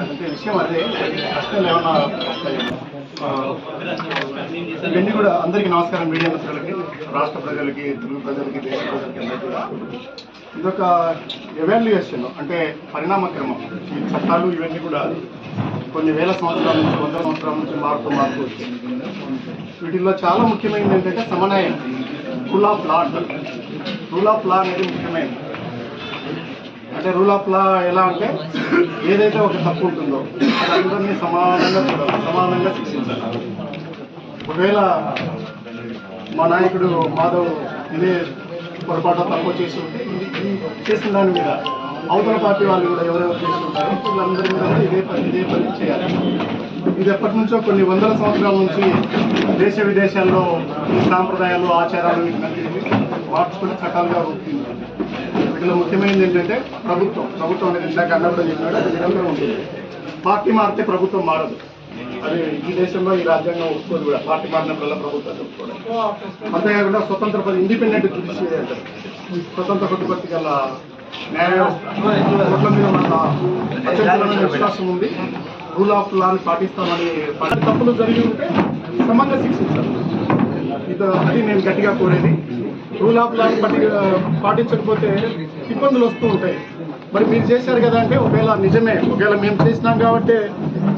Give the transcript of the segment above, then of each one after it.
అంటే విషయం ఇవన్నీ కూడా అందరికీ నమస్కారం మీడియా మిత్రులకి రాష్ట్ర ప్రజలకి తెలుగు ప్రజలకి దేశ ప్రజలకి అందరికీ కూడా. ఇదొక ఎవాల్యుయేషన్ అంటే పరిణామక్రమం. ఈ చట్టాలు ఇవన్నీ కూడా కొన్ని వేల సంవత్సరాల నుంచి వందల సంవత్సరాల నుంచి మారుతూ మారుతూ వచ్చింది వీటిల్లో చాలా ముఖ్యమైనది ఏంటంటే సమన్వయం. Rule of law rule of law అనేది ముఖ్యమైనది. అంటే రూల్ ఆఫ్ లా ఎలా అంటే ఏదైతే ఒక తప్పు ఉంటుందో అది అందరినీ సమానంగా చూడాలి సమానంగా శిక్షించాలి. ఒకవేళ మా నాయకుడు మాధవ్ ఇదే పొరపాటు తక్కువ చేసి ఉంటే చేసిన దాని మీద అవతల పార్టీ వాళ్ళు కూడా ఎవరెవరు చేసి వీళ్ళందరి మీద ఇదే పని ఇదే పని చేయాలి. ఇది ఎప్పటి నుంచో కొన్ని వందల సంవత్సరాల నుంచి దేశ విదేశాల్లో ఈ సాంప్రదాయాలు ఆచారాలు వీటినన్నిటిని మార్చుకుని చట్టాలుగా రూపుతుంది వీటిలో ముఖ్యమైనది ఏంటంటే ప్రభుత్వం. ప్రభుత్వం అనేది ఇందాక అన్న కూడా చెప్పినాడు అది నిరంతరం ఉంటుంది. పార్టీ మారితే ప్రభుత్వం మారదు. అది ఈ దేశంలో ఈ రాజ్యాంగం ఒప్పుకోదు కూడా. పార్టీ మారినప్పుడల్లా ప్రభుత్వం చెప్పుకోవడం అంతేకాకుండా స్వతంత్ర ఇండిపెండెంట్ జుడిషియరీ అంటారు స్వతంత్ర ప్రతిపత్తి గల న్యాయ వ్యవస్థ. కోట్ల మీద మన అత్యంతమైన విశ్వాసం ఉంది. రూల్ ఆఫ్ లాని పాటిస్తామని తప్పులు జరిగి ఉంటే సమంగా శిక్షించాలి అది నేను గట్టిగా కోరేది. రూల్ ఆఫ్ లా పట్టి పాటించకపోతే ఇబ్బందులు వస్తూ ఉంటాయి. మరి మీరు చేశారు కదా అంటే ఒకవేళ నిజమే ఒకవేళ మేము చేసినాం కాబట్టి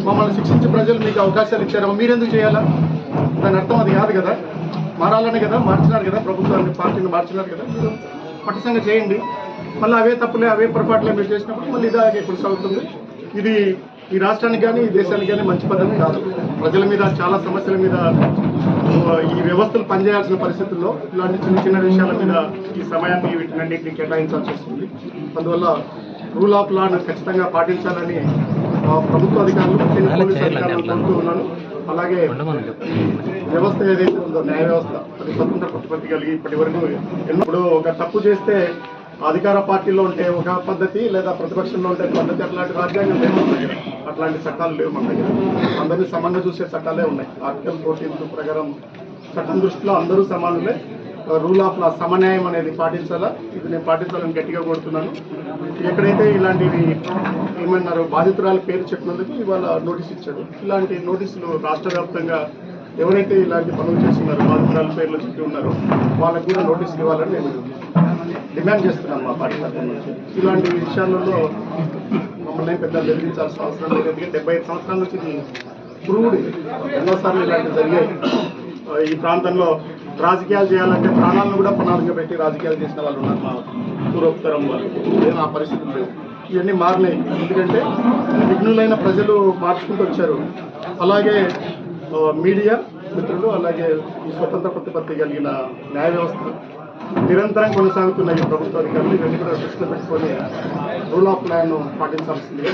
మమ్మల్ని శిక్షించి ప్రజలు మీకు అవకాశాలు ఇచ్చారు. మీరెందుకు చేయాలా? దాని అర్థం అది కాదు కదా. మారాలనే కదా మార్చినారు కదా ప్రభుత్వాన్ని పార్టీని మార్చినారు కదా. పటిష్టంగా చేయండి. మళ్ళీ అవే తప్పులే అవే పొరపాట్లే మీరు చేసినప్పుడు మళ్ళీ ఇలాగే కొనసాగుతుంది. ఇది ఈ రాష్ట్రానికి కానీ ఈ దేశానికి కానీ మంచి పద్ధతి కాదు. ప్రజల మీద చాలా సమస్యల మీద ఈ వ్యవస్థలు పనిచేయాల్సిన పరిస్థితుల్లో ఇలాంటి చిన్న చిన్న విషయాల మీద ఈ సమయాన్ని వీటినన్నింటినీ కేటాయించాల్సి వస్తుంది. అందువల్ల రూల్ ఆఫ్ లాను ఖచ్చితంగా పాటించాలని ప్రభుత్వ అధికారులు పోలీసు కోరుతూ ఉన్నాను. అలాగే వ్యవస్థ ఏదైతే ఉందో న్యాయ వ్యవస్థ అది స్వతంత్ర ప్రతిపత్తి కలిగి ఇప్పటి వరకు ఎన్నప్పుడు ఒక తప్పు చేస్తే అధికార పార్టీలో ఉంటే ఒక పద్ధతి లేదా ప్రతిపక్షంలో ఉంటే పద్ధతి అట్లాంటి రాజ్యాంగం లేవు అట్లాంటి చట్టాలు లేవు మన దగ్గర. అందరినీ సమానంగా చూసే చట్టాలే ఉన్నాయి. ఆర్టికల్ ఫోర్టీన్ ప్రకారం చట్టం దృష్టిలో అందరూ సమానులే. రూల్ ఆఫ్ లా సమన్యాయం అనేది పాటించాలా? ఇది నేను పాటించాలని గట్టిగా కోరుతున్నాను. ఎక్కడైతే ఇలాంటివి ఏమన్నారు బాధితురాల పేరు చెప్పినందుకు ఇవాళ నోటీస్ ఇచ్చాడు. ఇలాంటి నోటీసులు రాష్ట్ర వ్యాప్తంగా ఎవరైతే ఇలాంటి పనులు చేస్తున్నారో బాధితురాల పేర్లు చెప్పి ఉన్నారో వాళ్ళకు కూడా నోటీసులు ఇవ్వాలని నేను డిమాండ్ చేస్తున్నాను మా పార్టీ తరఫున నుంచి. ఇలాంటి విషయాలలో మమ్మల్ని పెద్ద బెదిరించాల్సిన అవసరం లేదు. ఎందుకంటే డెబ్బై ఐదు సంవత్సరాల నుంచి ఇది ప్రూవ్డ్ ఎన్నోసార్లు ఇలాంటివి జరిగాయి. ఈ ప్రాంతంలో రాజకీయాలు చేయాలంటే ప్రాణాలను కూడా పునాదిగా పెట్టి రాజకీయాలు చేసిన వాళ్ళు ఉన్నారు మా పూర్వోత్తరం వాళ్ళు. ఆ పరిస్థితులు లేవు. ఇవన్నీ మారినాయి. ఎందుకంటే విఘ్నులైన ప్రజలు మార్చుకుంటూ వచ్చారు. అలాగే మీడియా మిత్రులు అలాగే ఈ స్వతంత్ర ప్రతిపత్తి కలిగిన న్యాయ వ్యవస్థ నిరంతరం కొనసాగుతున్న ఈ ప్రభుత్వ అధికారులు ఇవన్నీ కూడా దృష్టిలో పెట్టుకొని రూల్ ఆఫ్ లాను పాటించాల్సిందిగా